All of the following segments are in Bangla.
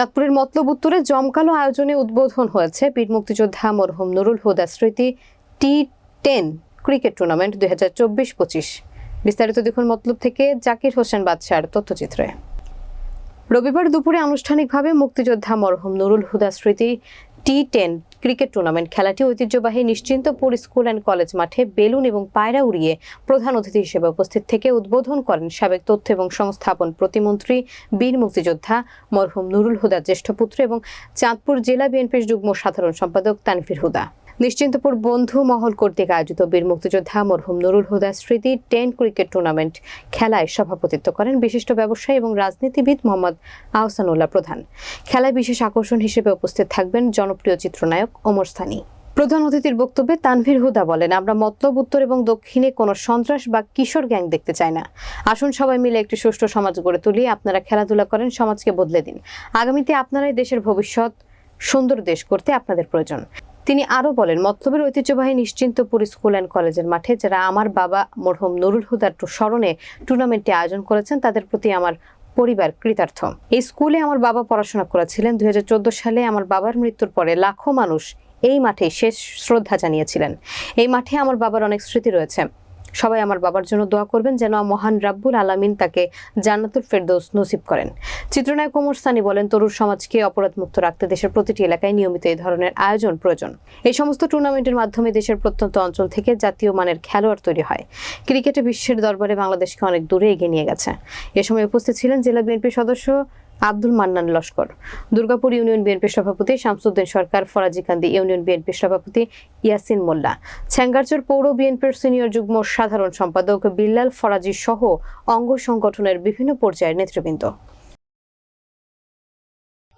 চাঁদপুরের মতলব উত্তরে জমকালো আয়োজনে উদ্বোধন হয়েছে বীর মুক্তিযোদ্ধা মরহুম নুরুল হুদা স্মৃতি টি টেন ক্রিকেট টুর্নামেন্ট দুই হাজার চব্বিশ পঁচিশ। বিস্তারিত দেখুন মতলব থেকে জাকির হোসেন বাদশার তথ্যচিত্রে। রবিবার দুপুরে আনুষ্ঠানিকভাবে মুক্তিযোদ্ধা মরহুম নুরুল হুদা স্মৃতি টি টেন ক্রিকেট টুর্নামেন্ট খেলাটি ঐতিহ্যবাহী নিশ্চিন্তপুর স্কুল অ্যান্ড কলেজ মাঠে বেলুন এবং পায়রা উড়িয়ে প্রধান অতিথি হিসেবে উপস্থিত থেকে উদ্বোধন করেন সাবেক তথ্য এবং সংস্থাপন প্রতিমন্ত্রী, বীর মুক্তিযোদ্ধা মরহুম নুরুল হুদার জ্যেষ্ঠ পুত্র এবং চাঁদপুর জেলা বিএনপির যুগ্ম সাধারণ সম্পাদক তানফির হুদা। নিশ্চিন্তপুর বন্ধু মহল কর্তৃক আয়োজিত বীর মুক্তিযোদ্ধা মরহুম নুরুল হুদা স্মৃতি টেন ক্রিকেট টুর্নামেন্ট খেলায় সভাপতিত্ব করেন বিশিষ্ট ব্যবসায়ী এবং রাজনীতিবিদ মোহাম্মদ আহসানুল্লাহ প্রধান। খেলায় বিশেষ আকর্ষণ হিসেবে উপস্থিত থাকবেন জনপ্রিয় চিত্রনায়ক ওমর স্থানী প্রধান অতিথির বক্তব্যে তানভীর হুদা বলেন, আমরা মতলব, উত্তর এবং দক্ষিণে কোনো সন্ত্রাস বা কিশোর গ্যাং দেখতে চাই না। আসুন সবাই মিলে একটি সুষ্ঠু সমাজ গড়ে তুলি। আপনারা খেলাধুলা করেন, সমাজকে বদলে দিন। আগামীতে আপনারাই দেশের ভবিষ্যৎ, সুন্দর দেশ করতে আপনাদের প্রয়োজন। তিনি আরও বলেন মতলবের ঐতিহ্যবাহী নিশ্চিন্তপুর স্কুল অ্যান্ড কলেজের মাঠে যারা আমার বাবা মরহুম নুরুল হুদার স্মরণে টুর্নামেন্টটি আয়োজন করেছেন, তাদের প্রতি আমার পরিবার কৃতার্থ। এই স্কুলে আমার বাবা পড়াশোনা করেছিলেন। দুই হাজার চোদ্দ সালে আমার বাবার মৃত্যুর পরে লাখো মানুষ এই মাঠে শেষ শ্রদ্ধা জানিয়েছিলেন। এই মাঠে আমার বাবার অনেক স্মৃতি রয়েছে। সবাই আমার বাবার জন্য দোয়া করবেন যেন মহান রাব্বুল আলামিন তাকে জান্নাতুল ফেরদৌস নসিব করেন। চিত্রনায়ক ওমর সানি বলেন, তরুণ সমাজকে অপরাধমুক্ত রাখতে দেশের প্রতিটি এলাকায় নিয়মিত এই ধরনের আয়োজন প্রয়োজন। এই সমস্ত টুর্নামেন্টের মাধ্যমে দেশের প্রত্যন্ত অঞ্চল থেকে জাতীয় মানের খেলোয়াড় তৈরি হয়। ক্রিকেটে বিশ্বের দরবারে বাংলাদেশকে অনেক দূরে এগিয়ে নিয়ে গেছে। এ সময় উপস্থিত ছিলেন জেলা বিএনপির সদস্য আব্দুল মান্নান লস্কর। দুর্গাপুর ইউনিয়ন বিএনপির সভাপতি শামসুদ্দিন সরকার ফরাজিকান্দি ইউনিয়ন বিএনপির সভাপতি ইয়াসিন মোল্লা। ছ্যাঙ্গারচর পৌর বিএনপির সিনিয়র যুগ্ম সাধারণ সম্পাদক বিল্লাল ফরাজি সহ অঙ্গ সংগঠনের বিভিন্ন পর্যায়ের নেতৃবৃন্দ।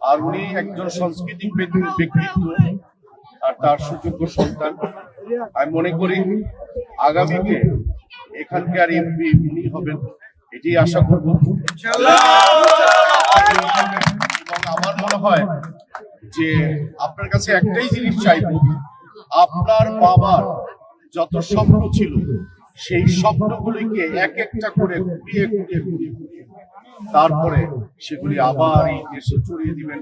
আর উনি একজন সাংস্কৃতিক ব্যক্তিত্ব আর তার সুযোগ্য সন্তান। আমি মনে করি আগামীতে এখানকার এমপি উনি হবেন এটি আশা করব। আমার মনে হয় যে আপনার কাছে একটাই জিনিস চাইব, আপনার বাবার যত স্বপ্ন ছিল, সেই স্বপ্নগুলিকে এক একটা করে ঘুরিয়ে ঘুরিয়ে ঘুরিয়ে তারপরে সেগুলি আবার এই দেশে ছড়িয়ে দিবেন,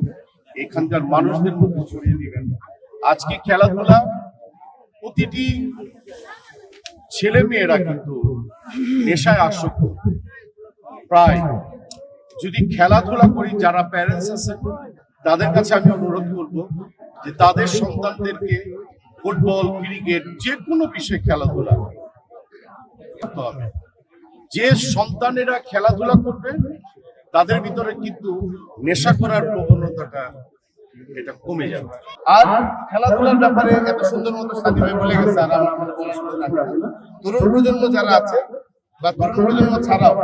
এখানকার মানুষদের মধ্যে ছড়িয়ে দিবেন। আজকে খেলাধুলা, প্রতিটি ছেলে মেয়েরা কিন্তু নেশায় আসক্ত। প্রায় যদি খেলাধুলা করি, যারা প্যারেন্টস আছে, তাদের কাছে আমি অনুরোধ করব যে তাদের সন্তানদেরকে ফুটবল, ক্রিকেট, যে কোনো বিষয়ে খেলাধুলা যে সন্তানেরা খেলাধুলা করবে, তাদের ভিতরে কিন্তু নেশা করার প্রবণতাটা এটা কমে যাবে। আর খেলাধুলার ব্যাপারে এত সুন্দর মতো সাথী ভাই বলে গেছে, আর আমার তরুণ প্রজন্ম যারা আছে, বা তরুণ প্রজন্ম ছাড়াও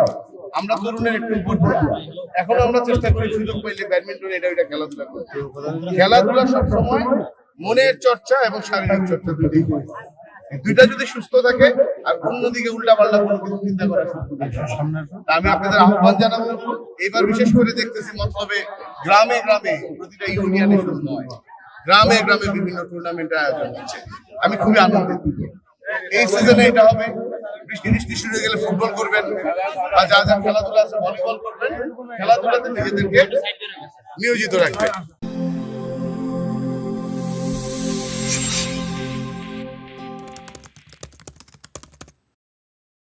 আমরা তরুণের একটু এখন আমরা চেষ্টা করি সুযোগ পাইলে ব্যাডমিন্টন, এটা ওইটা খেলাধুলা করতে। খেলাধুলা সবসময় মনের চর্চা এবং শারীরিক চর্চা দুটোই। দুইটা যদি সুস্থ থাকে, আর অন্যদিকে উল্টা পাল্টা কোনো কিছু চিন্তা করা আমি আপনাদের আহ্বান জানাব এবার বিশেষ করে দেখতেছি মতলবে গ্রামে গ্রামে প্রতিটা ইউনিয়নে শুধু নয়, গ্রামে গ্রামে বিভিন্ন টুর্নামেন্টের আয়োজন হচ্ছে। আমি খুবই আনন্দিত। এই সিজনে এটা হবে বৃষ্টি হয়ে গেলে ফুটবল করবেন বা যা যা খেলাধুলা আছে ভলিবল করবেন, খেলাধুলাতে নিজেদেরকে নিয়োজিত রাখবেন।